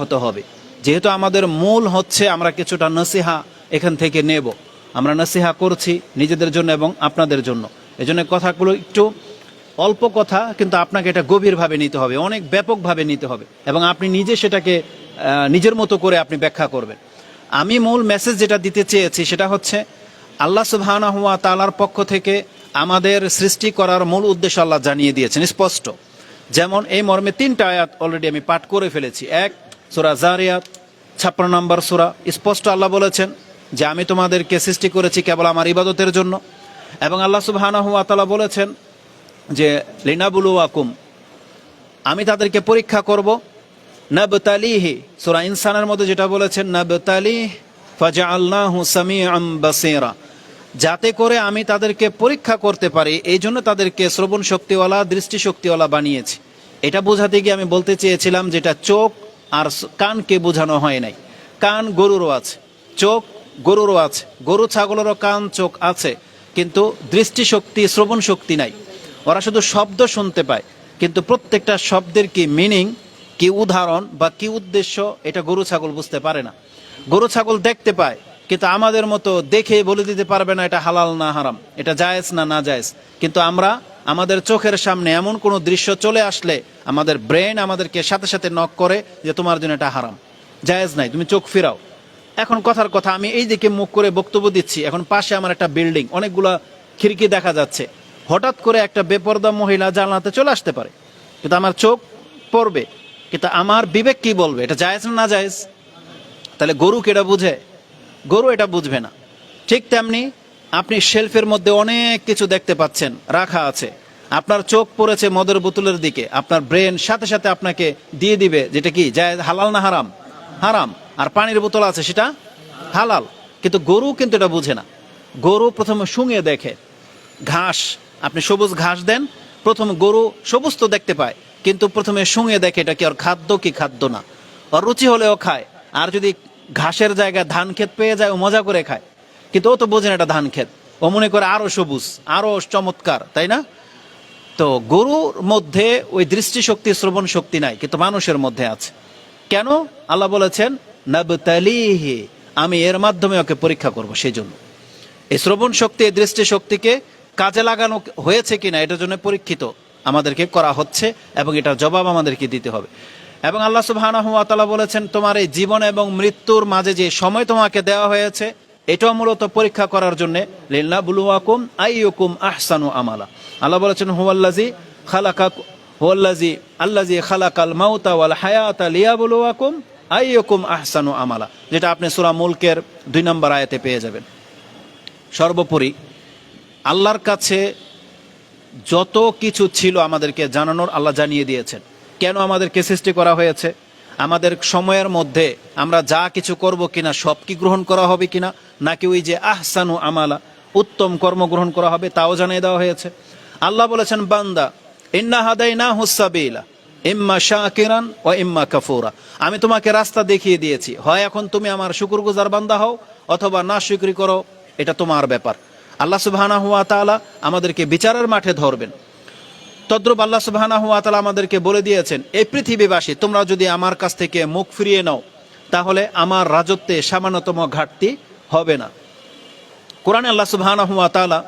হতে হবে। যেহেতু আমাদের মূল হচ্ছে আমরা কিছুটা নসিহা এখান থেকে নেব। আমরা নসিহা করছি নিজেদের জন্য এবং আপনাদের জন্য। এজন্য কথাগুলো একটু অল্প কথা, কিন্তু আপনাকে এটা গভীরভাবে নিতে হবে, অনেক ব্যাপকভাবে নিতে হবে এবং আপনি নিজে সেটাকে নিজের মতো করে আপনি ব্যাখ্যা করবেন। আমি মূল মেসেজ যেটা দিতে চেয়েছি সেটা হচ্ছে, আল্লাহ সুবহানাহু হুয়া তালার পক্ষ থেকে আমাদের সৃষ্টি করার মূল উদ্দেশ্য আল্লাহ জানিয়ে দিয়েছেন, স্পষ্ট। যেমন এই মর্মে তিনটা আয়াত অলরেডি আমি পাঠ করে ফেলেছি। এক সুরা জারিয়াত, ছাপ্পান্ন নম্বর সুরা। স্পষ্ট আল্লাহ বলেছেন যে আমি তোমাদেরকে সৃষ্টি করেছি কেবল আমার ইবাদতের জন্য। এবং আল্লাহ সুবহানাহু তাআলা বলেছেন যে লিনাবুলু আকুম আমি তাদেরকে পরীক্ষা করব। নাবতালিহি, সূরা ইনসানের মধ্যে যেটা বলেছেন নাবতালি ফাজআলনাহু সামিআম বাসীরা। যাতে করে আমি তাদেরকে পরীক্ষা করতে পারি, এই জন্য তাদেরকে শ্রবণ শক্তিওয়ালা দৃষ্টি শক্তিওয়ালা বানিয়েছি। এটা বোঝাতে গিয়ে আমি বলতে চেয়েছিলাম যেটা চোখ আর কানকে বোঝানো হয় নাই। কান গরুরও আছে, চোখ গরুরও আছে, গরু ছাগলেরও কান, চোখ আছে, কিন্তু দৃষ্টিশক্তি শ্রবণ শক্তি নাই। ওরা শুধু শব্দ শুনতে পায়, কিন্তু প্রত্যেকটা শব্দের কি মিনিং, কি উদাহরণ বা কি উদ্দেশ্য, এটা গরু ছাগল বুঝতে পারে না। গরু ছাগল দেখতে পায়, কিন্তু আমাদের মতো দেখে বলে দিতে পারবে না এটা হালাল না হারাম, এটা জায়েজ না না জায়েজ। কিন্তু আমরা আমাদের চোখের সামনে এমন কোনো দৃশ্য চলে আসলে আমাদের ব্রেন আমাদেরকে সাথে সাথে নক করে যে তোমার জন্য এটা হারাম। জায়েজ নাই, তুমি চোখ ফিরাও। এখন কথার কথা, আমি এই দিকে মুখ করে বক্তব্য দিচ্ছি। এখন পাশে আমার একটা বিল্ডিং, অনেকগুলা খিড়কি দেখা যাচ্ছে। হঠাৎ করে একটা বেপরদা মহিলা জানলাতে চলে আসতে পারে। কিন্তু আমার চোখ পড়বে, কিন্তু আমার বিবেক কি বলবে? এটা জায়েজ না না জায়েজ? তাহলে গরু কেটা বুঝে? গরু এটা বুঝবে না। ঠিক তেমনি আপনি শেলফের মধ্যে অনেক কিছু দেখতে পাচ্ছেন, রাখা আছে। আপনার চোখ পড়েছে মদের বোতলের দিকে, আপনার ব্রেন সাথে সাথে আপনাকে দিয়ে দিবে, যেটা কি যায় হালাল না হারাম? হারাম। আর পানির বোতল আছে সেটা? হালাল। কিন্তু গরু কিন্তু এটা বুঝে না। গরু প্রথমে শুঙে দেখে। ঘাস, আপনি সবুজ ঘাস দেন, প্রথম গরু সবুজ তো দেখতে পায়, কিন্তু প্রথমে শুঙে দেখে এটা কি ওর খাদ্য কি খাদ্য না? ওর রুচি হলেও খায়। আর যদি ঘাসের জায়গায় ধান ক্ষেত পেয়ে যায়, ও মজা করে খায়। কিন্তু ও তো বোঝে না এটা ধান ক্ষেত ও মনে করে আরও সবুজ, আরও চমৎকার, তাই না? তো গরুর মধ্যে ওই দৃষ্টিশক্তি, শ্রবণ শক্তি নাই, কিন্তু মানুষের মধ্যে আছে। কেন? আল্লাহ বলেছেন আমি এর মাধ্যমে ওকে পরীক্ষা করব সেই জন্য এই শ্রবণ শক্তি, এই দৃষ্টি শক্তিকে কাজে লাগানো হয়েছে কিনা, এটার জন্য পরীক্ষিত আমাদেরকে করা হচ্ছে এবং এটার জবাব আমাদেরকে দিতে হবে। এবং আল্লাহ তাআলা বলেছেন, তোমার এই জীবন এবং মৃত্যুর মাঝে যে সময় তোমাকে দেওয়া হয়েছে এটাও মূলত পরীক্ষা করার জন্য লিল্লা বুলুয়াকুম আইয়ুকুম আহসানু আমালা। আল্লাহ বলেছেন হুয়াল্লাজি খালাকা হুয়াল্লাজি আল্লাজি খালাকাল মাউতা ওয়াল হায়াতা লিয়াবুলুয়াকুম আইয়ুকুম আহসানু আমালা। যেটা আপনি সূরা মুলকের দুই নম্বর আয়াতে পেয়ে যাবেন। সর্বোপরি, আল্লাহর কাছে যত কিছু ছিল আমাদেরকে জানানোর আল্লাহ জানিয়ে দিয়েছেন। কেন আমাদেরকে সৃষ্টি করা হয়েছে? আমাদের সময়ের মধ্যে আমরা যা কিছু করব কিনা, সব কি গ্রহণ করা হবে কিনা, নাকি ওই যে আহসানু আমালা, উত্তম কর্ম গ্রহণ করা হবে তাও জানিয়ে দেওয়া হয়েছে। আল্লাহ বলেছেন, বান্দা, ইন্না হাদাইনা হুসাবিলা ইম্মা শাকিরান ও ইম্মা কাফুরা। আমি তোমাকে রাস্তা দেখিয়ে দিয়েছি। হয় এখন তুমি আমার শুকুরগুজার বান্দা হও, অথবা না শুকরি করো, এটা তোমার ব্যাপার। আল্লাহ সুবহানা হুয়া তাআলা আমাদেরকে বিচারের মাঠে ধরবেন। তদ্রুপ আল্লাহ সুবহানা হুয়া তাআলা আমাদেরকে বলে দিয়েছেন এই পৃথিবীবাসী, তোমরা যদি আমার কাছ থেকে মুখ ফিরিয়ে নাও, তাহলে আমার রাজত্বে সামান্যতম ঘাটতি হবে না। কোরআনে আল্লাহ সুবহানাহু ওয়া তাআলা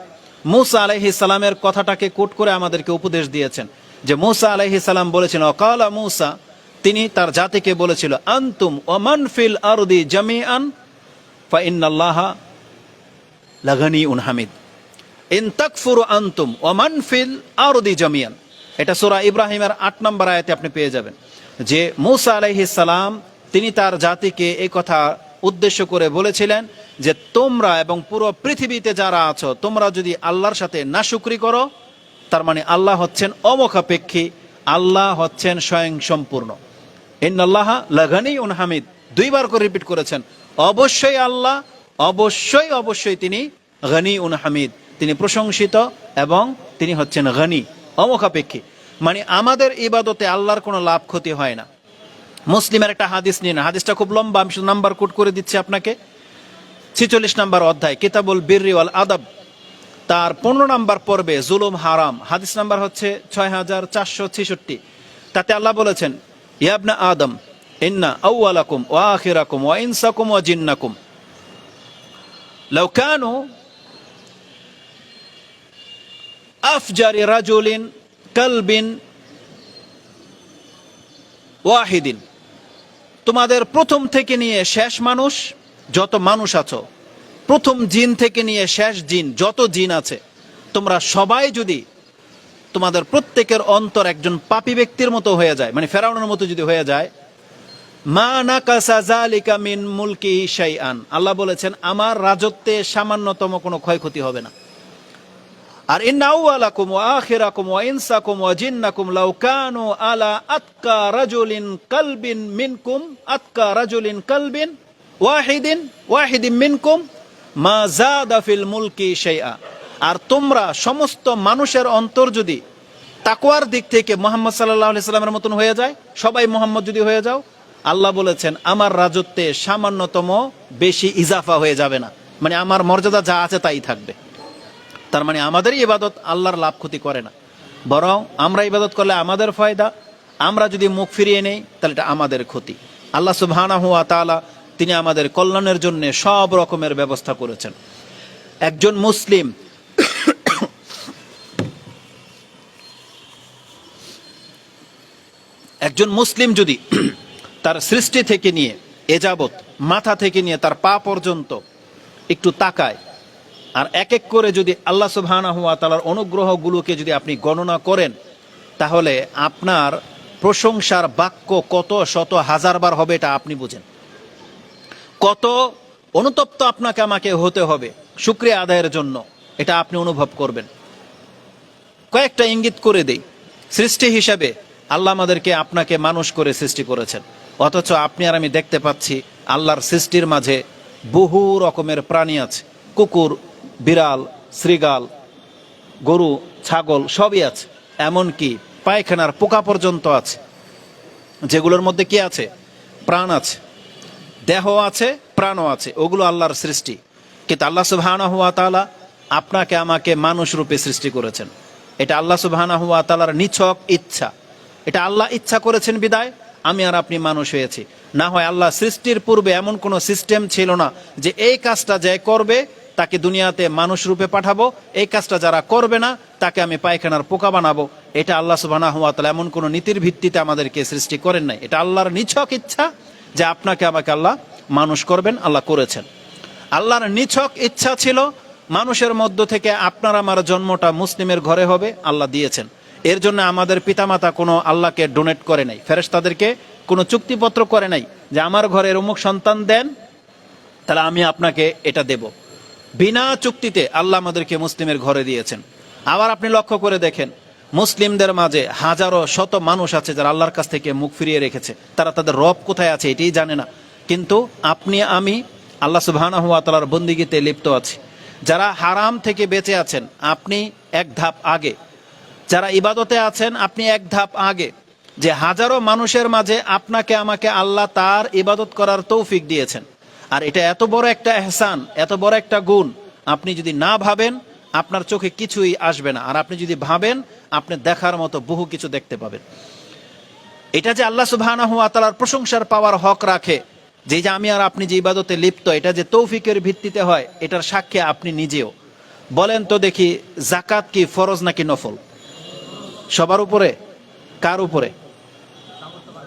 মুসা আলাইহিস সালামের কথাটাকে কোট করে আমাদেরকে উপদেশ দিয়েছেন, যে মুসা আলাইহিস সালাম বলেছেন অকালা মুসা তিনি তার জাতিকে বলেছিল, আনতুম ওমান ফিল আরদি জামিআন, ফা ইন্নাল্লাহা লাগানি উন হামিদ ইন তাকফুরু আনতুম ওমান ফিল আরদি জামিয়ান। এটা সূরা ইব্রাহিমের আট নম্বর আয়াতে আপনি পেয়ে যাবেন। যে মুসা সালাম, তিনি তার জাতিকে এই কথা উদ্দেশ্য করে বলেছিলেন যে তোমরা এবং পুরো পৃথিবীতে যারা আছো, তোমরা যদি আল্লাহর সাথে নাশুকরি করো, তার মানে আল্লাহ হচ্ছেন অমুখাপেক্ষী, আল্লাহ হচ্ছেন স্বয়ং সম্পূর্ণ ইন্নাল্লাহ লাগানি উন হামিদ। দুইবার করে রিপিট করেছেন, অবশ্যই আল্লাহ, অবশ্যই অবশ্যই তিনি গনি উন হামিদ। তিনি প্রশংসিত এবং তিনি হচ্ছেন গনি, অমুখাপেক্ষী। মানে আমাদের ইবাদতে আল্লাহর কোনো লাভ ক্ষতি হয় না। মুসলিমের একটা হাদিস নিন। হাদিসটা খুব লম্বা, আমি শুধু নাম্বার কোট করে দিচ্ছি আপনাকে। ছিচল্লিশ নাম্বার অধ্যায়, কিতাবুল বিররি ওয়াল আদব। তার পনেরো নাম্বার পর্বে জুলুম হারাম। হাদিস নাম্বার হচ্ছে ছয় হাজার চারশো ছেষট্টি। তাতে আল্লাহ বলেছেন ইয়াবনা আদম, ইন্না আউয়ালাকুম ওয়া আখিরাকুম ওয়া ইনসাকুম ওয়া জিন্নাকুম। লাউ কানু আফজারি রাজুলিন কালবিন ওয়াহিদিন। তোমাদের প্রথম থেকে নিয়ে শেষ মানুষ যত মানুষ আছো, প্রথম জিন থেকে নিয়ে শেষ জিন যত জিন আছে, তোমরা সবাই যদি তোমাদের প্রত্যেকের অন্তর একজন পাপী ব্যক্তির মতো হয়ে যায় মানে ফেরাউনের মতো যদি হয়ে যায়, মা নাকাসা মুলকি শাইআন। আল্লাহ বলেছেন, আমার রাজত্বে সামান্যতম কোনো ক্ষয়ক্ষতি হবে না। আর ইন্না আউয়ালাকুম ওয়া আখিরাকুম ওয়া ইনসাকুম ওয়া জিন্নাকুম লাউ কানু আলা আতকা রাজুলিন কালবিন মিনকুম, আতকা রাজুলিন কালবিন ওয়াহিদিন ওয়াহিদিন মিনকুম, মা জাদা ফিল মুলকি শাইআ। আর তোমরা সমস্ত মানুষের অন্তর যদি তাকওয়ার দিক থেকে মোহাম্মদ সাল্লাল্লাহু আলাইহি সাল্লামের মতন হয়ে যায়, সবাই মোহাম্মদ যদি হয়ে যাও, আল্লাহ বলেছেন, আমার রাজত্বে সামান্যতম বেশি ইজাফা হয়ে যাবে না। মানে আমার মর্যাদা যা আছে তাই থাকবে। তার মানে আমাদেরই ইবাদত আল্লাহর লাভ ক্ষতি করে না। বরং আমরা ইবাদত করলে আমাদের ফায়দা, আমরা যদি মুখ ফিরিয়ে নেই, তাহলে এটা আমাদের ক্ষতি। আল্লাহ সুবহানাহু হুয়া তাআলা তিনি আমাদের কল্যাণের জন্য সব রকমের ব্যবস্থা করেছেন। একজন মুসলিম একজন মুসলিম যদি তার সৃষ্টি থেকে নিয়ে, এ যাবৎ মাথা থেকে নিয়ে তার পা পর্যন্ত একটু তাকায় আর এক এক করে যদি আল্লাহ সুবহানাহু ওয়া তাআলার অনুগ্রহগুলোকে যদি আপনি গণনা করেন, তাহলে আপনার প্রশংসার বাক্য কত শত হাজার বার হবে এটা আপনি বুঝেন। কত অনুতপ্ত আপনাকে আমাকে হতে হবে শুক্রিয়া আদায়ের জন্য, এটা আপনি অনুভব করবেন। কয়েকটা ইঙ্গিত করে দেই। সৃষ্টি হিসাবে আল্লাহ আমাদেরকে আপনাকে মানুষ করে সৃষ্টি করেছেন। অথচ আপনি আর আমি দেখতে পাচ্ছি আল্লাহর সৃষ্টির মাঝে বহু রকমের প্রাণী আছে। কুকুর বিড়াল, শ্রীগাল, গরু, ছাগল সবই আছে। এমনকি পায়খানার পোকা পর্যন্ত আছে। যেগুলোর মধ্যে কি আছে? প্রাণ আছে। দেহ আছে, প্রাণও আছে। ওগুলো আল্লাহর সৃষ্টি। কিন্তু আল্লাহ সুবহানাহু হুয়া তালা আপনাকে, আমাকে মানুষ রূপে সৃষ্টি করেছেন। এটা আল্লাহ সুবহানাহু ওয়া তাআলার নিছক ইচ্ছা। এটা আল্লাহ ইচ্ছা করেছেন বিদায়, আমি আর আপনি মানুষ হয়েছি। না হয় আল্লাহ সৃষ্টির পূর্বে এমন কোনো সিস্টেম ছিল না যে এই কাজটা যে করবে তাকে দুনিয়াতে মানুষ রূপে পাঠাবো। এই কাজটা যারা করবে না, তাকে আমি পায়খানার পোকা বানাবো। এটা আল্লাহ সুবহানাহু ওয়া তাআলা এমন কোনো নীতির ভিত্তিতে আমাদেরকে সৃষ্টি করেন নাই। এটা আল্লাহর নিছক ইচ্ছা যে আপনাকে, আমাকে আল্লাহ মানুষ করবেন, আল্লাহ করেছেন। আল্লাহর নিছক ইচ্ছা ছিল, মানুষের মধ্য থেকে আপনার আমার জন্মটা মুসলিমের ঘরে হবে, আল্লাহ দিয়েছেন। এর জন্য আমাদের পিতামাতা কোনো আল্লাহকে ডোনেট করে নাই। ফেরেশ তাদেরকে কোনো চুক্তিপত্র করে নাই যে আমার ঘরের অমুক সন্তান দেন, তাহলে আমি আপনাকে এটা দেব। বিনা চুক্তিতে আল্লাহ আমাদেরকে মুসলিমের ঘরে দিয়েছেন। আবার আপনি লক্ষ্য করে দেখেন, মুসলিমদের মাঝে হাজারো, শত মানুষ আছে যারা আল্লাহর কাছ থেকে মুখ ফিরিয়ে রেখেছে। তারা তাদের রব কোথায় আছে এটাই জানে না। কিন্তু আপনি, আমি, আল্লাহ সুবহানাহু হুয়া বন্দিগিতে লিপ্ত আছি। যারা হারাম থেকে বেঁচে আছেন, আপনি এক ধাপ আগে। যারা ইবাদতে আছেন, আপনি এক ধাপ আগে। যে হাজারো মানুষের মাঝে আপনাকে, আমাকে আল্লাহ তার ইবাদত করার তৌফিক দিয়েছেন। আর এটা এত বড় একটা এহসান, এত বড় একটা গুণ। আপনি যদি না ভাবেন, আপনার চোখে কিছুই আসবে না। আর আপনি যদি ভাবেন, আপনি দেখার মতো বহু কিছু দেখতে পাবেন। এটা যে আল্লাহ সুবহানাহু ওয়া তাআলার প্রশংসার পাওয়ার হক রাখে, যে যে আমি আর আপনি যে ইবাদতে লিপ্ত, এটা যে তৌফিকের ভিত্তিতে হয়, এটার সাক্ষী আপনি নিজেও। বলেন তো দেখি জাকাত কি, ফরজ নাকি নফল? সবার উপরে? কার উপরে?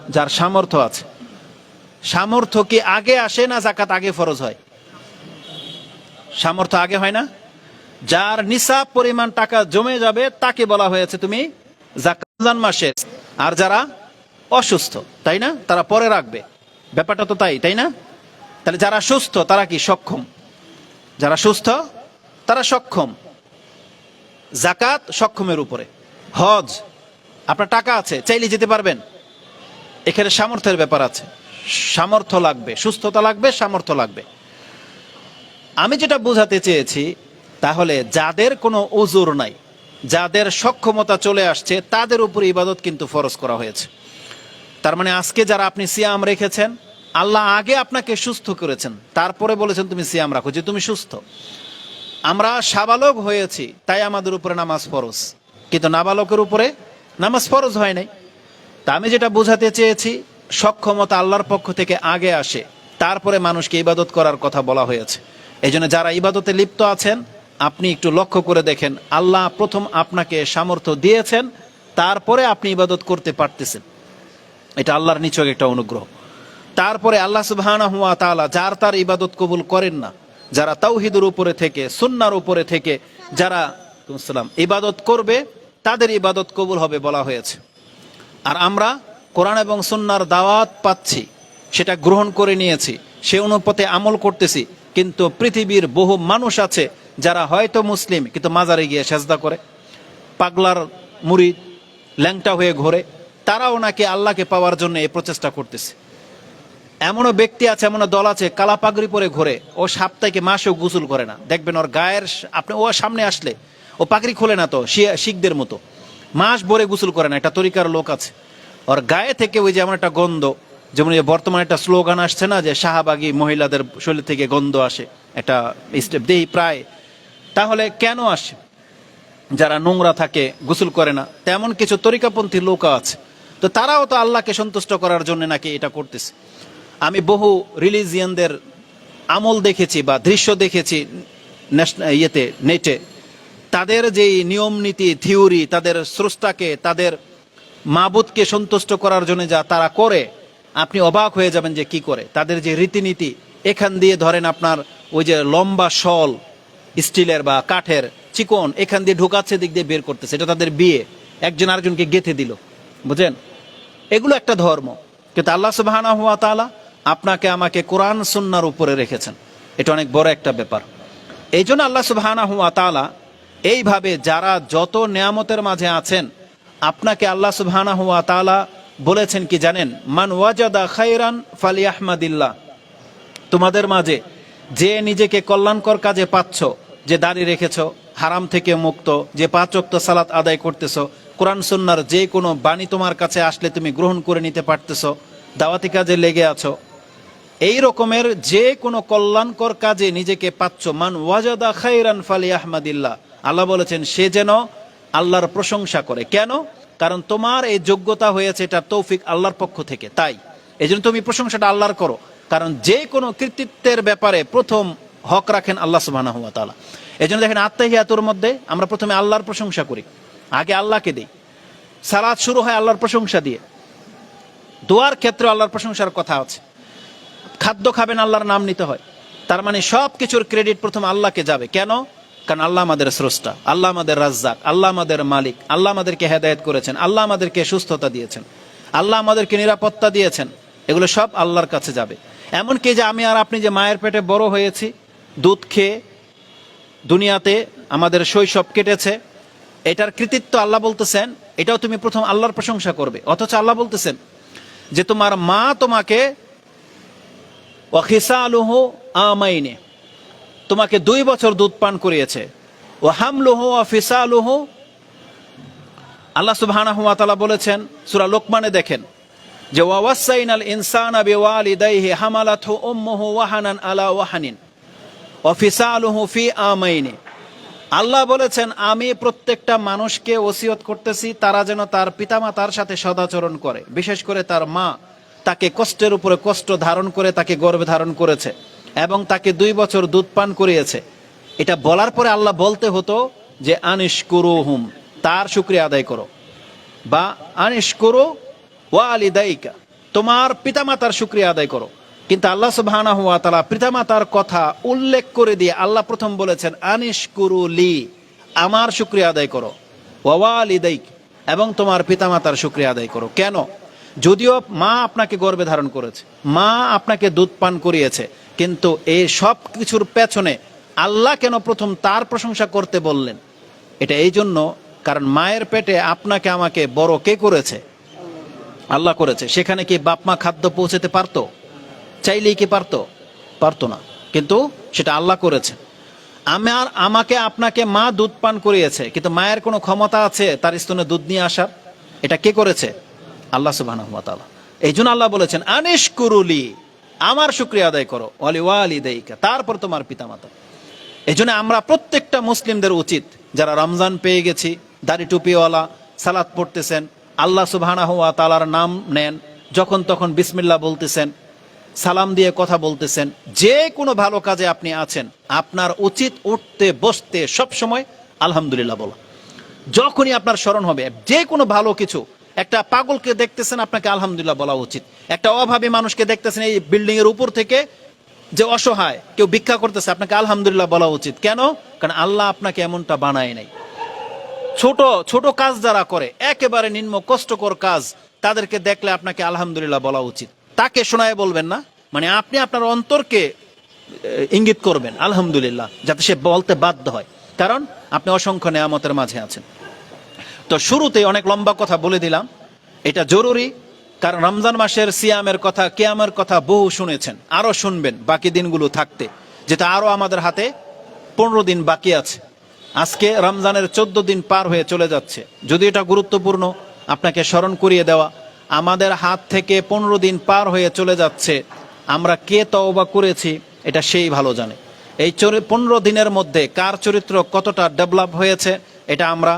যার সামর্থ্য আছে। সামর্থ্য কি আগে আসে না জাকাত আগে ফরজ হয়? সামর্থ্য আগে হয় না? যার নিসাব পরিমাণ টাকা জমে যাবে, তাকে বলা হয়েছে তুমি মাসে। আর যারা অসুস্থ, তাই না? তারা পরে রাখবে। ব্যাপারটা তো তাই তাই না? তাহলে যারা সুস্থ, তারা কি সক্ষম? যারা সুস্থ, তারা সক্ষম। জাকাত সক্ষমের উপরে। হজ, আপনার টাকা আছে, চাইলে যেতে পারবেন। এখানে সামর্থ্যের ব্যাপার আছে। সামর্থ্য লাগবে, সুস্থতা লাগবে, সামর্থ্য লাগবে। আমি যেটা বোঝাতে চেয়েছি, তাহলে যাদের কোনো ওজোর নাই, যাদের সক্ষমতা চলে আসছে, তাদের উপর ইবাদত কিন্তু ফরজ করা হয়েছে। তার মানে আজকে যারা আপনি সিয়াম রেখেছেন, আল্লাহ আগে আপনাকে সুস্থ করেছেন, তারপরে বলেছেন তুমি সিয়াম রাখো যে তুমি সুস্থ। আমরা সাবালক হয়েছি, তাই আমাদের উপরে নামাজ ফরজ। কিন্তু নাবালকের উপরে নামাজ ফরজ হয় নাই। তা আমি যেটা বোঝাতে চেয়েছি সক্ষমতা আল্লাহর পক্ষ থেকে আগে আসে, তারপরে মানুষকে ইবাদত করার কথা বলা হয়েছে। এই যারা ইবাদতে লিপ্ত আছেন, আপনি একটু লক্ষ্য করে দেখেন, আল্লাহ প্রথম আপনাকে সামর্থ্য দিয়েছেন, তারপরে আপনি ইবাদত করতে পারতেছেন। এটা আল্লাহর নিচক একটা অনুগ্রহ। তারপরে আল্লাহ সুবহানাহু ওয়া তাআলা যার তার ইবাদত কবুল করেন না, যারা তাওহিদের উপরে থেকে, সুন্নার উপরে থেকে, যারা ইবাদত করবে, তাদের ইবাদত কবুল হবে বলা হয়েছে। আর আমরা কোরআন এবং সুন্নার দাওয়াত পাচ্ছি, সেটা গ্রহণ করে নিয়েছি, সে অনুপাতে আমল করতেছি, কিন্তু পৃথিবীর বহু মানুষ আছে যারা হয়তো মুসলিম, কিন্তু মাজারে গিয়ে সেজদা করে, পাগলার মুড়ি ল্যাংটা হয়ে ঘোরে, তারাও নাকি আল্লাহকে পাওয়ার জন্য এই প্রচেষ্টা করতেছে। এমনও ব্যক্তি আছে, এমনও দল আছে কালা পাগড়ি পরে ঘোরে, ও সাপ্তাহিকে, মাসেও গোসল করে না। দেখবেন ওর গায়ের আপনি ও সামনে আসলে, ও পাগড়ি খোলে না তো শিখদের মতো। মাস ভরে গোসল করে না, একটা তরিকার লোক আছে। ওর গায়ে থেকে ওই যেমন একটা গন্ধ, যেমন বর্তমানে একটা স্লোগান আসছে না যে শাহবাগী মহিলাদের শরীর থেকে গন্ধ আসে, একটা স্টেপ দেই প্রায়। তাহলে কেন আসে? যারা নোংরা থাকে, গোসল করে না, তেমন কিছু তরিকাপন্থী লোক আছে। তো তারাও তো আল্লাহকে সন্তুষ্ট করার জন্য নাকি এটা করতেছে। আমি বহু রিলিজিয়ানদের আমল দেখেছি বা দৃশ্য দেখেছি ইয়েতে, নেটে। তাদের যেই নিয়ম নীতি থিওরি, তাদের স্রষ্টাকে, তাদের মাবুদকে সন্তুষ্ট করার জন্য যা তারা করে, আপনি অবাক হয়ে যাবেন যে কি করে। তাদের যে রীতিনীতি, এখান দিয়ে ধরেন আপনার ওই যে লম্বা শল, স্টিলের বা কাঠের চিকন, এখান দিয়ে ঢুকাচ্ছে দিক দিয়ে বের করতেছে। এটা তাদের বিয়ে। একজন আরেকজনকে গেথে দিল। বুঝেন এগুলো একটা ধর্ম। কিন্তু আল্লাহ সুবাহানা হুয়া তালা আপনাকে, আমাকে কোরআন, সুন্নার উপরে রেখেছেন। এটা অনেক বড় একটা ব্যাপার। এই জন্য আল্লাহ সুবাহানা হুয়া তালা এইভাবে যারা যত নিয়ামতের মাঝে আছেন আপনাকে আল্লাহ সুবহানাহু হুয়া তালা বলেছেন কি জানেন? মান ওয়াজাদা খাইরান ফালি আহমাদিল্লাহ তোমাদের মাঝে যে নিজেকে কল্যাণকর কাজে পাচ্ছ, যে দাড়ি রেখেছ, হারাম থেকে মুক্ত, যে পাঁচ ওয়াক্ত সালাত আদায় করতেছ, কোরআন সুন্নার যে কোনো বাণী তোমার কাছে আসলে তুমি গ্রহণ করে নিতে পারতেছ, দাওয়াতি কাজে লেগে আছো, এই রকমের যে কোনো কল্যাণকর কাজে নিজেকে পাচ্ছ, মান ওয়াজাদা খাইরান ফালি আহমাদিল্লাহ আল্লাহ বলেছেন, সে যেন আল্লাহর প্রশংসা করে। কেন? কারণ তোমার এই যোগ্যতা হয়েছে, এটা তৌফিক আল্লাহর পক্ষ থেকে, তাই। এই জন্য তুমি প্রশংসাটা আল্লাহর করো। কারণ যে কোনো কৃতিত্বের ব্যাপারে প্রথম হক রাখেন আল্লাহ ওয়া এই জন্য দেখেন, আত্মাহিয়াতুর মধ্যে আমরা প্রথমে আল্লাহর প্রশংসা করি। আগে আল্লাহকে দিই। সালাত শুরু হয় আল্লাহর প্রশংসা দিয়ে। দোয়ার ক্ষেত্রে আল্লাহর প্রশংসার কথা আছে। খাদ্য খাবেন আল্লাহর নাম নিতে হয়। তার মানে সব কিছুর ক্রেডিট প্রথম আল্লাহকে যাবে। কেন? কারণ আল্লাহ আমাদের স্রষ্টা, আল্লাহ আমাদের রাজ্জাক, আল্লাহ আমাদের মালিক, আল্লাহ আমাদেরকে হেদায়েত করেছেন, আল্লাহ আমাদেরকে সুস্থতা দিয়েছেন, আল্লাহ আমাদেরকে নিরাপত্তা দিয়েছেন, এগুলো সব আল্লাহর কাছে যাবে। এমনকি যে আমি আর আপনি যে মায়ের পেটে বড় হয়েছি, দুধ খেয়ে দুনিয়াতে আমাদের শৈশব কেটেছে, এটার কৃতিত্ব আল্লাহ বলতেছেন, এটাও তুমি প্রথম আল্লাহর প্রশংসা করবে। অথচ আল্লাহ বলতেছেন যে তোমার মা তোমাকে ওয়াখিসালুহু আমাইনে তোমাকে দুই বছর দুধ পান করিয়েছে। ও হামলুহু ফিসালুহু। আল্লাহ সুবহানাহু ওয়া তাআলা বলেছেন, সূরা লোকমানে দেখেন যে ওয়াসাইনাল ইনসানা বিওয়ালিদাইহি হামালাতহু উম্মুহু ওয়াহানান আলা ওয়াহানিন। ওয়া ফিসালুহু ফি আমাইনে। আল্লাহ বলেছেন, আমি প্রত্যেকটা মানুষকে ওসিয়ত করতেছি, তারা যেন তার পিতামাতার সাথে সদাচরণ করে। বিশেষ করে তার মা তাকে কষ্টের উপরে কষ্ট ধারণ করে, তাকে গর্ভে ধারণ করেছে। এবং তাকে দুই বছর দুধ পান করিয়েছে। এটা বলার পরে আল্লাহ বলতে হতো যে আনিস হুম তার শুক্রিয়া আদায় করো। বা আনিস করো ওয়া আলিদাইকা তোমার পিতামাতার শুক্রিয়া আদায় করো। কিন্তু আল্লাহ সুবহানাহু ওয়া তাআলা পিতামাতার কথা উল্লেখ করে দিয়ে আল্লাহ প্রথম বলেছেন আনিস লি, আমার শুক্রিয়া আদায় করো। ওয়া আলিদাইক এবং তোমার পিতামাতার শুক্রিয়া আদায় করো। কেন? যদিও মা আপনাকে গর্বে ধারণ করেছে, মা আপনাকে দুধ পান করিয়েছে কিন্তু এই সব কিছুর পেছনে আল্লাহ কেন প্রথম তার প্রশংসা করতে বললেন? এটা এই জন্য কারণ মায়ের পেটে আপনাকে আমাকে বড় কে করেছে? আল্লাহ করেছে। সেখানে কি বাপ মা খাদ্য পৌঁছাতে পারতো? চাইলেই কি পারতো? পারতো না। কিন্তু সেটা আল্লাহ করেছে। আমার আমাকে আপনাকে মা দুধ পান করিয়েছে। কিন্তু মায়ের কোনো ক্ষমতা আছে তার স্তনে দুধ নিয়ে আসার? এটা কে করেছে? আল্লাহ তাআলা। এই জন্য আল্লাহ বলেছেন আনিশ কুরুলি আমার শুক্রিয়া আদায় করো। ওয়ালি ওয়ালি দেইকা তারপর তোমার পিতামাতা। এই জন্য আমরা প্রত্যেকটা মুসলিমদের উচিত, যারা রমজান পেয়ে গেছি, দাড়ি টুপিওয়ালা সালাদ পড়তেছেন, আল্লাহ সুবহানাহু ওয়া তালার নাম নেন, যখন তখন বিসমিল্লাহ বলতেছেন, সালাম দিয়ে কথা বলতেছেন, যে কোনো ভালো কাজে আপনি আছেন, আপনার উচিত উঠতে, বসতে সব সময় আলহামদুলিল্লাহ বলা। যখনই আপনার স্মরণ হবে, যে কোনো ভালো কিছু একটা পাগলকে দেখতেছেন, আপনাকে আলহামদুলিল্লাহ বলা উচিত। একটা অভাবী মানুষকে দেখতেছেন এই বিল্ডিং এর উপর থেকে যে অসহায়, কেউ ভিক্ষা করতেছে, আপনাকে আলহামদুলিল্লাহ বলা উচিত। কেন? কারণ আল্লাহ আপনাকে এমনটা বানায় নাই। ছোট ছোট কাজ যারা করে, একেবারে নিম্ন কষ্টকর কাজ, তাদেরকে দেখলে আপনাকে আলহামদুলিল্লাহ বলা উচিত। তাকে শোনায় বলবেন না মানে আপনি আপনার অন্তরকে ইঙ্গিত করবেন, আলহামদুলিল্লাহ, যাতে সে বলতে বাধ্য হয়। কারণ আপনি অসংখ্য নেয়ামতের মাঝে আছেন। তো শুরুতে অনেক লম্বা কথা বলে দিলাম। এটা জরুরি, কারণ রমজান মাসের সিয়ামের কথা, কেয়ামের কথা বহু শুনেছেন আরও শুনবেন বাকি দিনগুলো থাকতে, যেটা আরও আমাদের হাতে পনেরো দিন বাকি আছে। আজকে রমজানের চোদ্দ দিন পার হয়ে চলে যাচ্ছে। যদি এটা গুরুত্বপূর্ণ, আপনাকে স্মরণ করিয়ে দেওয়া, আমাদের হাত থেকে পনেরো দিন পার হয়ে চলে যাচ্ছে, আমরা কে তওবা করেছি, এটা সেই ভালো জানে। এই চরি পনেরো দিনের মধ্যে কার চরিত্র কতটা ডেভেলপ হয়েছে, এটা আমরা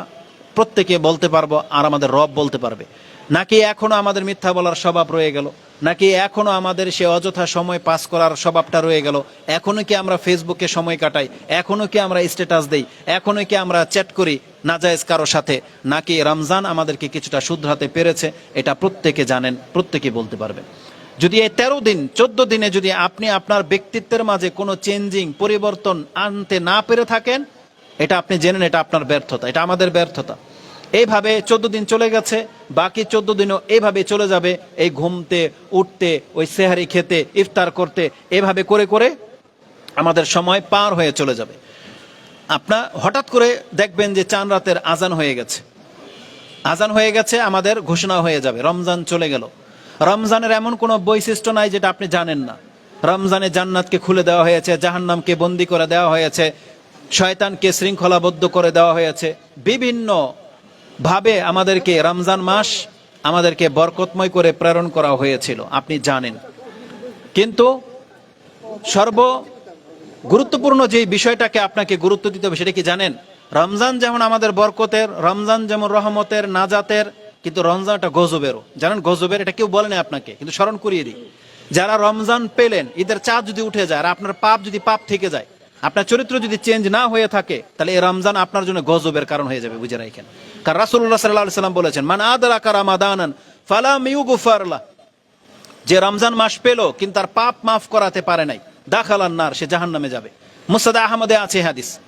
প্রত্যেকে বলতে পারব আর আমাদের রব বলতে পারবে। নাকি এখনও আমাদের মিথ্যা বলার স্বভাব রয়ে গেল? নাকি এখনও আমাদের সে অযথা সময় পাস করার স্বভাবটা রয়ে গেল? এখনও কি আমরা ফেসবুকে সময় কাটাই? এখনও কি আমরা স্ট্যাটাস দেই? এখনও কি আমরা চ্যাট করি নাজায়েজ কারও সাথে? নাকি রমজান আমাদেরকে কিছুটা শুধরাতে পেরেছে? এটা প্রত্যেকে জানেন, প্রত্যেকে বলতে পারবেন। যদি এই তেরো দিন, চোদ্দ দিনে যদি আপনি আপনার ব্যক্তিত্বের মাঝে কোনো চেঞ্জিং পরিবর্তন আনতে না পেরে থাকেন এটা আপনি জেনেন, এটা আপনার ব্যর্থতা, এটা আমাদের ব্যর্থতা। এইভাবে চোদ্দ দিন চলে গেছে, বাকি চোদ্দ দিনও এইভাবে চলে যাবে, এই ঘুমতে, উঠতে, ওই সেহারি খেতে, ইফতার করতে, এভাবে করে করে আমাদের সময় পার হয়ে চলে যাবে। আপনার হঠাৎ করে দেখবেন যে চান রাতের আজান হয়ে গেছে। আজান হয়ে গেছে, আমাদের ঘোষণা হয়ে যাবে, রমজান চলে গেল। রমজানের এমন কোনো বৈশিষ্ট্য নাই যেটা আপনি জানেন না। রমজানে জান্নাতকে খুলে দেওয়া হয়েছে, জাহান্নামকে বন্দি করে দেওয়া হয়েছে শয়তানকে শৃঙ্খলাবদ্ধ করে দেওয়া হয়েছে। বিভিন্ন ভাবে আমাদেরকে রমজান মাস আমাদেরকে বরকতময় করে প্রেরণ করা হয়েছিল, আপনি জানেন। কিন্তু সর্ব গুরুত্বপূর্ণ যে বিষয়টাকে আপনাকে গুরুত্ব দিতে হবে সেটা কি জানেন? রমজান যেমন আমাদের বরকতের, রমজান যেমন রহমতের, নাজাতের, কিন্তু রমজানটা গজবেরও। জানেন গজবের? এটা কেউ বলেনি আপনাকে, কিন্তু স্মরণ করিয়ে দিই। যারা রমজান পেলেন, ঈদের চাঁদ যদি উঠে যায় আর আপনার পাপ যদি পাপ থেকে যায় আপনার চরিত্র যদি চেঞ্জ না হয়ে থাকে, তাহলে এই রমজান আপনার জন্য গজবের কারণ হয়ে যাবে, বুঝে রাখেন। কারণ রাসুল্লাহ সাল্লাহ সাল্লাম বলেছেন মানে আদরা কারামাদানান ফালাম যে রমজান মাস পেল, কিন্তু তার পাপ মাফ করাতে পারে নাই। দাখালান নার, সে জাহান নামে যাবে। মুসাদা আহমদে আছে হাদিস।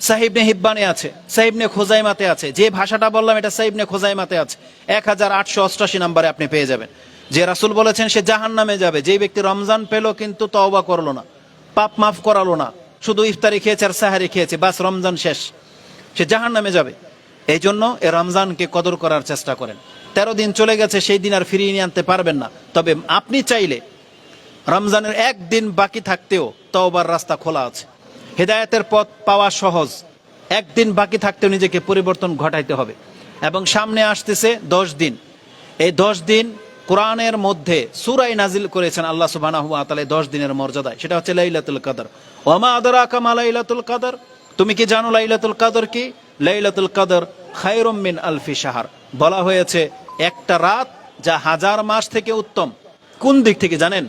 সাহিবনে হিব্বানে আছে সাহিবনে খোজাইমাতে আছে। যে ভাষাটা বললাম, এটা সাহিবনে খোজাইমাতে আছে। এক হাজার আটশো অষ্টাশি নম্বরে আপনি পেয়ে যাবেন। যে রাসুল বলেছেন, সে জাহান নামে যাবে। যে ব্যক্তি রমজান পেল, কিন্তু তওবা করল না। পাপ মাফ করালো না। শুধু ইফতারি খেয়েছে আর সাহারি খেয়েছে, বাস রমজান শেষ। সে জাহান নামে যাবে। এই জন্য এ রমজানকে কদর করার চেষ্টা করেন। তেরো দিন চলে গেছে, সেই দিন আর ফিরিয়ে নিয়ে আনতে পারবেন না। তবে আপনি চাইলে রমজানের একদিন বাকি থাকতেও তওবার রাস্তা খোলা আছে। হেদায়তের পথ পাওয়া সহজ। একদিন বাকি থাকতেও নিজেকে পরিবর্তন ঘটাইতে হবে। এবং সামনে আসতেছে দশ দিন। এই দশ দিন কোরআনের মধ্যে সুরাই নাজিল করেছেন আল্লাহ ওয়া দশ দিনের মর্যাদায়। সেটা হচ্ছে লাইলাতুল কদর। ওমা আদরাকা মা লাইলাতুল কদর? তুমি কি জানো লাইলাতুল কাদর কি? লাইলাতুল কাদর খায়রুম মিন আলফি সাহার বলা হয়েছে একটা রাত যা হাজার মাস থেকে উত্তম। কোন দিক থেকে জানেন?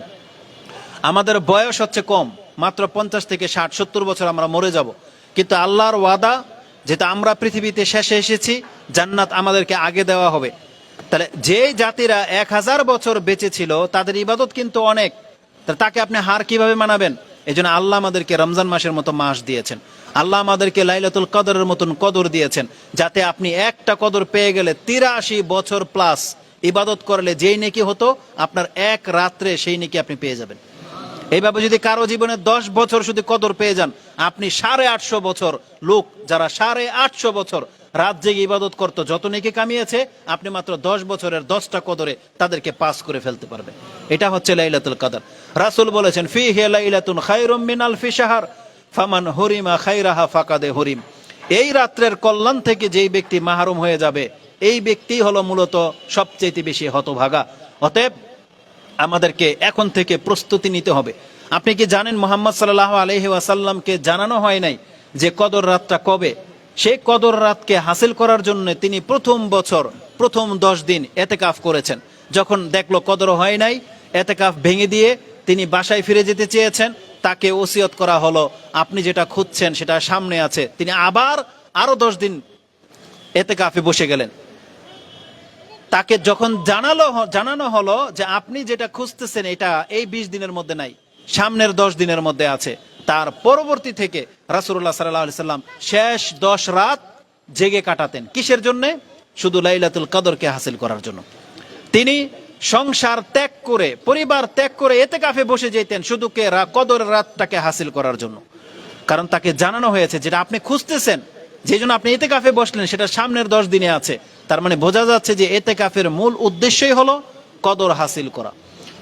আমাদের বয়স হচ্ছে কম, মাত্র পঞ্চাশ থেকে ষাট, সত্তর বছর আমরা মরে যাব। কিন্তু আল্লাহর ওয়াদা, যেটা আমরা পৃথিবীতে শেষে এসেছি, জান্নাত আমাদেরকে আগে দেওয়া হবে। তাহলে যে জাতিরা এক হাজার বছর বেঁচে ছিল, তাদের ইবাদত কিন্তু অনেক। তাকে আপনি হার কীভাবে মানাবেন? এই জন্য আল্লাহ আমাদেরকে রমজান মাসের মতো মাস দিয়েছেন। আল্লাহ আমাদেরকে লাইলাতুল কদরের মতন কদর দিয়েছেন, যাতে আপনি একটা কদর পেয়ে গেলে তিরাশি বছর প্লাস ইবাদত করলে যেই নেকি হতো, আপনার এক রাত্রে সেই নেকি আপনি পেয়ে যাবেন। এইভাবে যদি কারও জীবনে দশ বছর শুধু কদর পেয়ে যান, আপনি সাড়ে আটশো বছর, লোক যারা সাড়ে আটশো বছর রাত জেগে ইবাদত করত, যত নেকি কামিয়েছে, আপনি মাত্র দশ বছরের দশটা কদরে তাদেরকে পাস করে ফেলতে পারবেন। এটা হচ্ছে লাইলাতুল কদর। রাসুল বলেছেন ফি হে লাইলাতুন খায়রুম মিন আলফি শাহর ফামান হরিমা খাইরাহা ফাকাদে হরিম। এই রাত্রের কল্যাণ থেকে যেই ব্যক্তি মাহরুম হয়ে যাবে, এই ব্যক্তি হলো মূলত সবচেয়ে বেশি হতভাগা। অতএব আমাদেরকে এখন থেকে প্রস্তুতি নিতে হবে। আপনি কি জানেন, মোহাম্মদ সাল্লাহ আলহি ওয়াসাল্লামকে জানানো হয় নাই যে কদর রাতটা কবে? সেই কদর রাতকে হাসিল করার জন্য তিনি প্রথম বছর, প্রথম দশ দিন এতে কাফ করেছেন। যখন দেখল কদর হয় নাই, এতেকাফ ভেঙে দিয়ে তিনি বাসায় ফিরে যেতে চেয়েছেন, তাকে ওসিয়ত করা হলো, আপনি যেটা খুঁজছেন সেটা সামনে আছে। তিনি আবার আরও দশ দিন এতেকাফে বসে গেলেন। তাকে যখন জানালো জানানো হলো যে, আপনি যেটা খুঁজতেছেন এটা এই বিশ দিনের মধ্যে নাই, সামনের দশ দিনের মধ্যে আছে। তার পরবর্তী থেকে রাসুল্লাহ সাল্লাহ সাল্লাম শেষ দশ রাত জেগে কাটাতেন। কিসের জন্য? শুধু লাইলাতুল কদরকে হাসিল করার জন্য। তিনি সংসার ত্যাগ করে, পরিবার ত্যাগ করে এতে কাফে বসে যেতেন শুধু কে? রা- কদরের রাতটাকে হাসিল করার জন্য। কারণ তাকে জানানো হয়েছে যেটা আপনি খুঁজতেছেন, যে জন্য আপনি এতে কাফে বসলেন, সেটা সামনের দশ দিনে আছে। তার মানে বোঝা যাচ্ছে যে এতে কাফের মূল উদ্দেশ্যই হলো কদর হাসিল করা।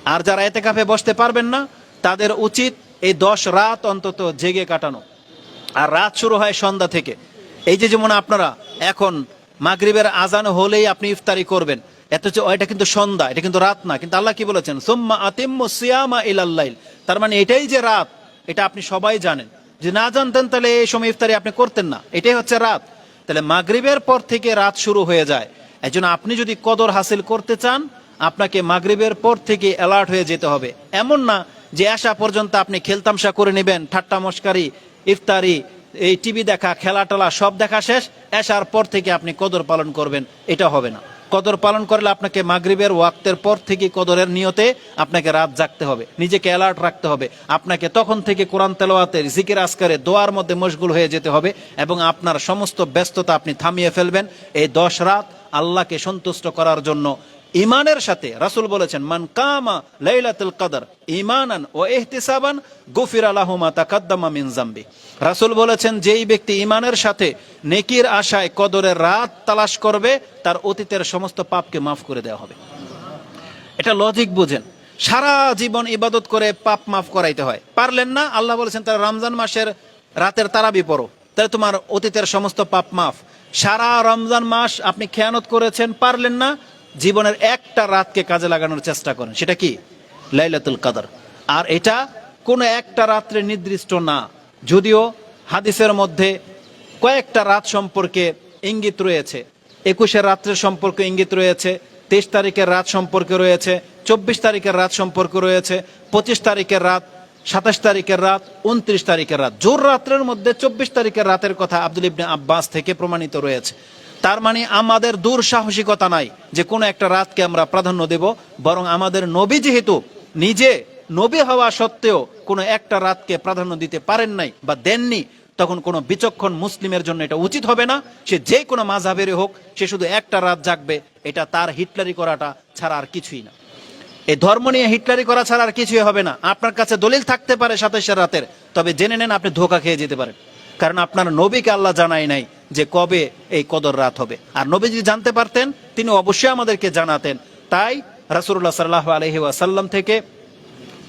আর যারা এতে কাফে বসতে পারবেন না, তাদের উচিত এই দশ রাত অন্তত জেগে কাটানো। আর রাত শুরু হয় সন্ধ্যা থেকে। এই যে যেমন আপনারা এখন মাগরিবের আজান হলেই আপনি ইফতারি করবেন এত হচ্ছে, এটা কিন্তু সন্ধ্যা এটা কিন্তু রাত না। কিন্তু আল্লাহ কি বলেছেন? সোম্মা আতিম্ম সিয়ামা ইলাল্লাইল তার মানে এটাই যে রাত এটা আপনি সবাই জানেন। যে না জানতেন তাহলে এই সময় ইফতারি আপনি করতেন না। এটাই হচ্ছে রাত। তাহলে মাগরিবের পর থেকে রাত শুরু হয়ে যায়। এই আপনি যদি কদর হাসিল করতে চান আপনাকে মাগরিবের পর থেকে অ্যালার্ট হয়ে যেতে হবে। এমন না যে আসা পর্যন্ত আপনি খেলতামশা করে নেবেন, ঠাট্টা মস্কারি, ইফতারি, এই টিভি দেখা, খেলা টেলা সব দেখা শেষ, আসার পর থেকে আপনি কদর পালন করবেন, এটা হবে না। কদর পালন করলে আপনাকে মাগরিবের ওয়াক্তের পর থেকে কদরের নিয়তে আপনাকে রাত জাগতে হবে, নিজেকে অ্যালার্ট রাখতে হবে। আপনাকে তখন থেকে কোরআন তেলাওয়াতের জিকির আসকারে দোয়ার মধ্যে মশগুল হয়ে যেতে হবে এবং আপনার সমস্ত ব্যস্ততা আপনি থামিয়ে ফেলবেন। এই দশ রাত আল্লাহকে সন্তুষ্ট করার জন্য ইমানের সাথে রাসূল বলেছেন, মান কামা লাইলাতুল কদর ইমানান ও ইহতিসাবান গুফির আলাহুমা তাকাদ্দামা মিন জামবি রাসূল বলেছেন, যেই ব্যক্তি ইমানের সাথে নেকির আশায় কদরের রাত তালাশ করবে, তার অতীতের সমস্ত পাপকে মাফ করে দেওয়া হবে। এটা লজিক বুঝেন। সারা জীবন ইবাদত করে পাপ মাফ করাইতে হয়। পারলেন না, আল্লাহ বলেছেন তার রমজান মাসের রাতের তারাবি পড়ো, তাহলে তোমার অতীতের সমস্ত পাপ মাফ। সারা রমজান মাস আপনি খেয়ানত করেছেন, পারলেন না জীবনের একটা রাতকে কাজে লাগানোর চেষ্টা করেন। সেটা কি? লাইলাতুল কাদর। আর এটা কোনো একটা রাত্রে নির্দিষ্ট না। যদিও হাদিসের মধ্যে কয়েকটা রাত সম্পর্কে ইঙ্গিত রয়েছে। একুশের রাত্রের সম্পর্কে ইঙ্গিত রয়েছে, তেইশ তারিখের রাত সম্পর্কে রয়েছে, চব্বিশ তারিখের রাত সম্পর্কে রয়েছে, পঁচিশ তারিখের রাত, সাতাশ তারিখের রাত, উনত্রিশ তারিখের রাত। জোর রাত্রের মধ্যে চব্বিশ তারিখের রাতের কথা আব্দুল ইবনে আব্বাস থেকে প্রমাণিত রয়েছে। তার মানে আমাদের দূর সাহসিকতা নাই যে কোনো একটা রাতকে আমরা প্রাধান্য দেব, বরং আমাদের নবী যেহেতু নিজে নবী হওয়া সত্ত্বেও কোনো একটা রাতকে প্রাধান্য দিতে পারেন নাই বা দেননি, তখন কোনো বিচক্ষণ মুসলিমের জন্য এটা উচিত হবে না। সে যে কোনো মাঝাবেরই হোক, সে শুধু একটা রাত জাগবে, এটা তার হিটলারি করাটা ছাড়া আর কিছুই না। এই ধর্ম নিয়ে হিটলারি করা ছাড়া আর কিছুই হবে না। আপনার কাছে দলিল থাকতে পারে সাতাশের রাতের, তবে জেনে নেন আপনি ধোকা খেয়ে যেতে পারেন। কারণ আপনার নবীকে আল্লাহ জানাই নাই যে কবে এই কদর রাত হবে। আর নবী যদি জানতে পারতেন, তিনি অবশ্যই আমাদেরকে জানাতেন। তাই রাসুল্লাহ সাল্লাহ আলহি ওয়াসাল্লাম থেকে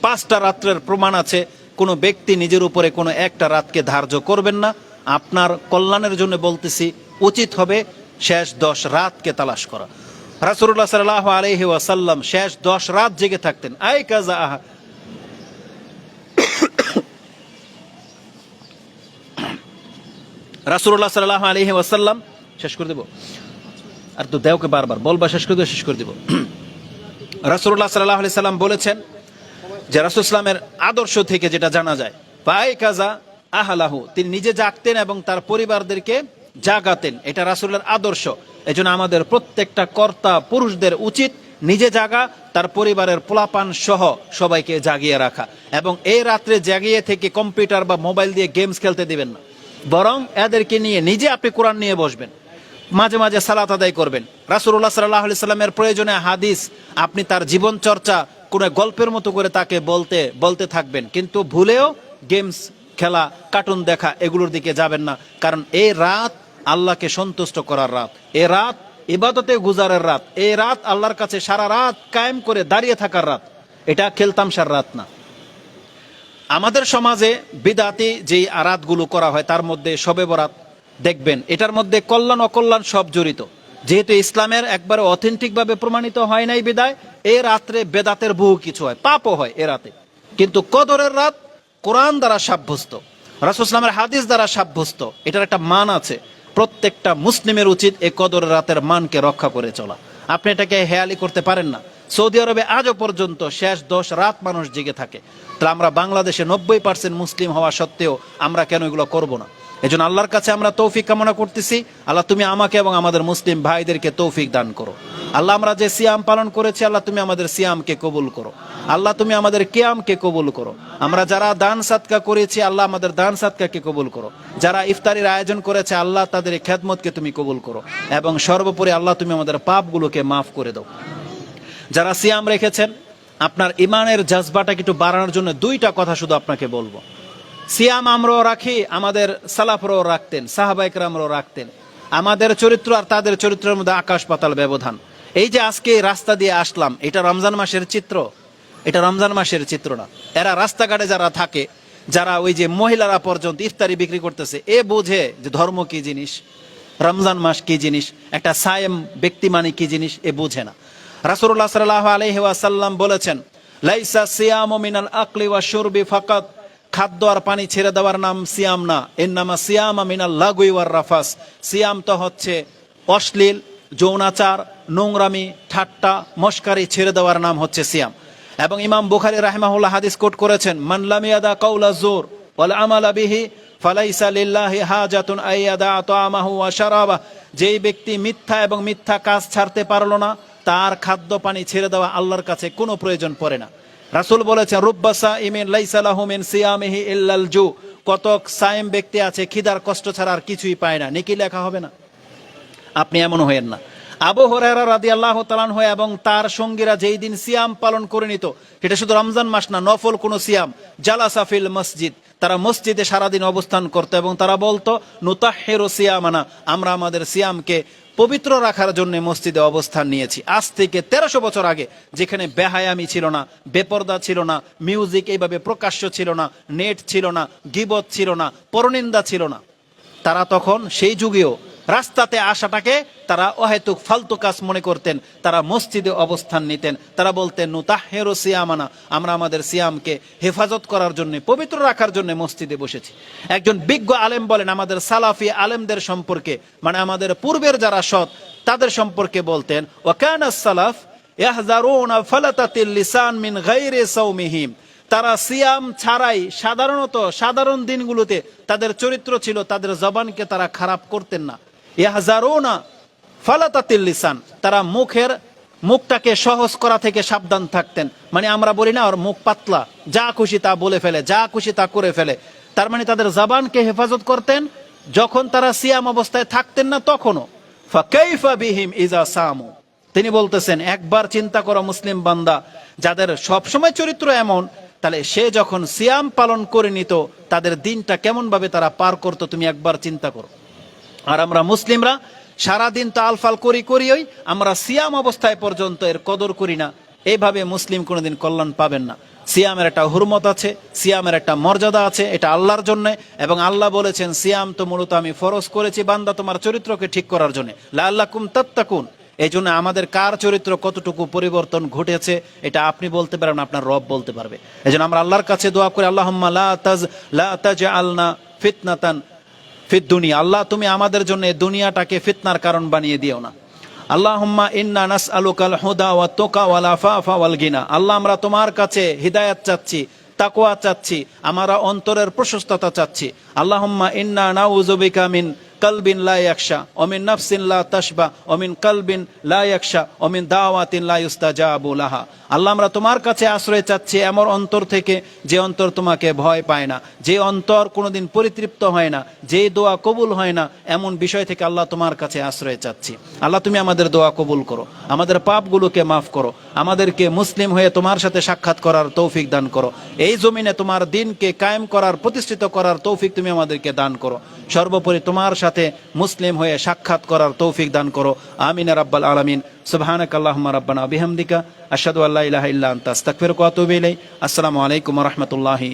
পাঁচটা রাত্রের প্রমাণ আছে। কোনো ব্যক্তি নিজের উপরে কোনো একটা রাতকে ধার্য করবেন না। আপনার কল্যাণের জন্য বলতেছি, উচিত হবে শেষ দশ রাতকে তালাশ করা। রাসুল্লাহ সাল্লাহ আলহি ওয়াসাল্লাম শেষ দশ রাত জেগে থাকতেন। আই কাজা আহা রাসুল্লাহ সাল্লাহ আলহি ওয়াসাল্লাম, শেষ করে দেবো। আর তো দেওকে বারবার, বলবা শেষ করে দেবো, শেষ করে দেবো। রাসুল্লাহ সাল্লাহ আলি সাল্লাম বলেছেন যে রাসুল ইসলামের আদর্শ থেকে যেটা জানা যায় পাই কাজা আহালাহু, তিনি নিজে জাগতেন এবং তার পরিবারদেরকে জাগাতেন। এটা রাসুলের আদর্শ। এজন্য আমাদের প্রত্যেকটা কর্তা পুরুষদের উচিত নিজে জাগা, তার পরিবারের পোলাপান সহ সবাইকে জাগিয়ে রাখা। এবং এই রাত্রে জাগিয়ে থেকে কম্পিউটার বা মোবাইল দিয়ে গেমস খেলতে দিবেন না। বরং এদেরকে নিয়ে নিজে আপনি কোরআন নিয়ে বসবেন। মাঝে মাঝে সালাত আদায় করবেন। রাসুল্লাহ সাল্লাহ সাল্লামের প্রয়োজনে হাদিস, আপনি তার জীবন চর্চা কোনো গল্পের মতো করে তাকে বলতে বলতে থাকবেন। কিন্তু ভুলেও গেমস, খেলা, কার্টুন দেখা এগুলোর দিকে যাবেন না। কারণ এই রাত আল্লাহকে সন্তুষ্ট করার রাত। এ রাত ইবাদতে গুজারের রাত। এই রাত আল্লাহর কাছে সারা রাত কায়েম করে দাঁড়িয়ে থাকার রাত। এটা খেলতামশার রাত না। আমাদের সমাজে বিদাতি যে আরাতগুলো করা হয়, তার মধ্যে শবে বরাত দেখবেন, এটার মধ্যে কল্যাণ অকল্যাণ সব জড়িত। যেহেতু ইসলামের একবারে অথেন্টিক ভাবে প্রমাণিত হয় নাই বিদায়, এ রাত্রে বেদাতের বহু কিছু হয়, পাপও হয় এ রাতে। কিন্তু কদরের রাত কোরআন দ্বারা সাব্যস্ত রাসুসলামের হাদিস দ্বারা সাব্যস্ত, এটার একটা মান আছে। প্রত্যেকটা মুসলিমের উচিত এই কদরের রাতের মানকে রক্ষা করে চলা। আপনি এটাকে হেয়ালি করতে পারেন না। সৌদি আরবে আজও পর্যন্ত শেষ দশ রাত মানুষ জেগে থাকে। তাহলে আমরা বাংলাদেশে নব্বই পার্সেন্ট মুসলিম হওয়া সত্ত্বেও আমরা কেন এগুলো করব না? এই জন্য আল্লাহর কাছে আমরা তৌফিক কামনা করতেছি। আল্লাহ তুমি আমাকে এবং আমাদের মুসলিম ভাইদেরকে তৌফিক দান করো। আল্লাহ আমরা যে সিয়াম পালন করেছি, আল্লাহ তুমি আমাদের সিয়ামকে কবুল করো। আল্লাহ তুমি আমাদের কিয়ামকে কবুল করো। আমরা যারা দান সাতকা করেছি, আল্লাহ আমাদের দান সাতকাকে কবুল করো। যারা ইফতারির আয়োজন করেছে, আল্লাহ তাদের খেদমতকে তুমি কবুল করো। এবং সর্বোপরি আল্লাহ তুমি আমাদের পাপগুলোকে মাফ করে দাও। যারা সিয়াম রেখেছেন, আপনার ইমানের জাজবাটাকে একটু বাড়ানোর জন্য দুইটা কথা শুধু আপনাকে বলব। সিয়াম আমরাও রাখি, আমাদের সালাফরাও রাখতেন সাহাবাইকরামরাও রাখতেন। আমাদের চরিত্র আর তাদের চরিত্রের মধ্যে আকাশ পাতাল ব্যবধান। এই যে আজকে রাস্তা দিয়ে আসলাম, এটা রমজান মাসের চিত্র। এটা রমজান মাসের চিত্র না। এরা রাস্তাঘাটে যারা থাকে, যারা ওই যে মহিলারা পর্যন্ত ইফতারি বিক্রি করতেছে, এ বোঝে যে ধর্ম কি জিনিস, রমজান মাস কি জিনিস, একটা সায়েম ব্যক্তি মানে কি জিনিস, এ বোঝে না। রাসূলুল্লাহ সাল্লাল্লাহু আলাইহি ওয়াসাল্লাম বলেছেন, লাইসা সিয়ামু মিনাল আকলি ওয়া শুরবি ফাকাত। খাদ্য আর পানি ছেড়ে দেওয়ার নাম সিয়াম না এর নামা সিয়াম মিনাল লাগুই ওয়ার রাফাস। সিয়াম তো হচ্ছে অশ্লীল, যৌনাচার, নোংরামি, ঠাট্টা মস্কারি ছেড়ে দেওয়ার নাম হচ্ছে সিয়াম। এবং ইমাম বুখারি রাহিমাহুল্লাহ হাদিস কোট করেছেন মানলামিয়াদা কৌলা জোর ওয়াল আমালা বিহি ফালাইসা লিল্লাহি হাজাতুন আইয়াদা তামাহু ওয়া শারাবা যেই ব্যক্তি মিথ্যা এবং মিথ্যা কাজ ছাড়তে পারল না তার খাদ্য পানি ছেড়ে দেওয়া আল্লাহর কাছে কোনো প্রয়োজন পড়ে না। রাসূল বলেছেন রুব্বাসা ইমিন লাইসা লাহু মিন সিয়ামিহি ইল্লাল জু। কতক সায়েম ব্যক্তি আছে, খিদার কষ্ট ছাড়া আর কিছুই পায় না। নেকি লেখা হবে না। আপনি এমন হয়েন না। আবু হরেরা রাদি আল্লাহ তালান হয় এবং তার সঙ্গীরা যেই দিন সিয়াম পালন করে নিত, সেটা শুধু রমজান মাস না, নফল কোন সিয়াম। জালাসাফিল মসজিদ। তারা মসজিদে সারাদিন অবস্থান করতো এবং তারা বলতো নুতাহেরো সিয়ামানা, আমরা আমাদের সিয়ামকে পবিত্র রাখার জন্য মসজিদে অবস্থান নিয়েছি। আজ থেকে তেরোশো বছর আগে যেখানে বেহায়ামি ছিল না, বেপর্দা ছিল না, মিউজিক এইভাবে প্রকাশ্য ছিল না, নেট ছিল না, গিবত ছিল না, পরনিন্দা ছিল না। তারা তখন সেই যুগেও রাস্তাতে আসাটাকে তারা অহেতুক ফালতু কাজ মনে করতেন, তারা মসজিদে অবস্থান নিতেন। তারা বলতেন নুতাহেরো সিয়ামানা, আমরা আমাদের সিয়ামকে হেফাজত করার জন্য, পবিত্র রাখার জন্য মসজিদে বসেছি। একজন বিজ্ঞ আলেম বলেন, আমাদের সালাফি আলেমদের সম্পর্কে মানে আমাদের পূর্বের যারা সৎ, তাদের সম্পর্কে বলতেন, ওয়াকানা সালাফ তারা সিয়াম ছাড়াই সাধারণত সাধারণ দিনগুলোতে তাদের চরিত্র ছিল, তাদের জবানকে তারা খারাপ করতেন না। ইয়াহজারুনা ফালাতাতিল লিসান। তারা মুখের মুখটাকে সহজ করা থেকে সাবধান থাকতেন। মানে আমরা বলি না, ওর মুখ পাতলা, যা খুশি তা বলে ফেলে, যা খুশি তা করে ফেলে। তার মানে তাদের জবানকে হেফাজত করতেন, যখন তারা সিয়াম অবস্থায় থাকতেন না তখনও। ফাকাইফা বিহিম ইজা সামু। তিনি বলতেছেন, একবার চিন্তা করো মুসলিম বান্দা, যাদের সবসময় চরিত্র এমন, তাহলে সে যখন সিয়াম পালন করে নিত, তাদের দিনটা কেমন ভাবে তারা পার করতো, তুমি একবার চিন্তা করো। আর আমরা মুসলিমরা সারাদিন তো আলফাল করি করিই আমরা সিয়াম অবস্থায় পর্যন্ত এর কদর করি না। এইভাবে মুসলিম কোনোদিন কল্যাণ পাবেন না। সিয়ামের একটা হুরমত আছে, সিয়ামের একটা মর্যাদা আছে, এটা আল্লাহর জন্য, এবং আল্লাহ বলেছেন, সিয়াম তো মূলত আমি ফরজ করেছি, বান্দা তোমার চরিত্রকে ঠিক করার জন্য। লা আল্লাহ কুম তাত্তাকুন। এই জন্য আমাদের কার চরিত্র কতটুকু পরিবর্তন ঘটেছে, এটা আপনি বলতে পারবেন আপনার রব বলতে পারবে। এই আমরা আল্লাহর কাছে দোয়া করি আল্লাহ তাজ, লা তাজ আলনা ফিতনাতান ফিত দুনিয়া। আল্লাহ, তুমি আমাদের জন্য দুনিয়াটাকে ফিতনার কারণ বানিয়ে দিও না। তুকা ওয়াল আল্লাহ, আমরা তোমার কাছে হিদায়াত চাচ্ছি চাচ্ছি, আমরা অন্তরের প্রশস্ততা চাচ্ছি। ইন্না কালবিন লা ইয়াকশা অমিন নাফসিন লা তাশবা অমিন কালবিন লা ইয়াকশা অমিন দাওয়াতিন লা ইউস্তাজাবু লাহা। আল্লাহ আমরা তোমার কাছে আশ্রয় চাচ্ছি এমন অন্তর থেকে যে অন্তর তোমাকে ভয় পায় না, যে অন্তর কোনোদিন পরিতৃপ্ত হয় না, যে দোয়া কবুল হয় না, এমন বিষয় থেকে আল্লাহ তোমার কাছে আশ্রয় চাচ্ছি। আল্লাহ তুমি আমাদের দোয়া কবুল করো, আমাদের পাপগুলোকে মাফ করো, আমাদেরকে মুসলিম হয়ে তোমার সাথে সাক্ষাৎ করার তৌফিক দান করো। এই জমিনে তোমার দিনকে কায়েম করার, প্রতিষ্ঠিত করার তৌফিক তুমি আমাদেরকে দান করো। সর্বোপরি তোমার সাথে মুসলিম হয়ে সাক্ষাৎ করার তৌফিক দান করো। আমিন রাব্বাল আলমিন। সুবহানাক আল্লাহুম্মা রাব্বানা বিহামদিকা। আশহাদু আল্লা ইলাহা ইল্লা আনতা। আসসালামু আলাইকুম ওয়া রাহমাতুল্লাহি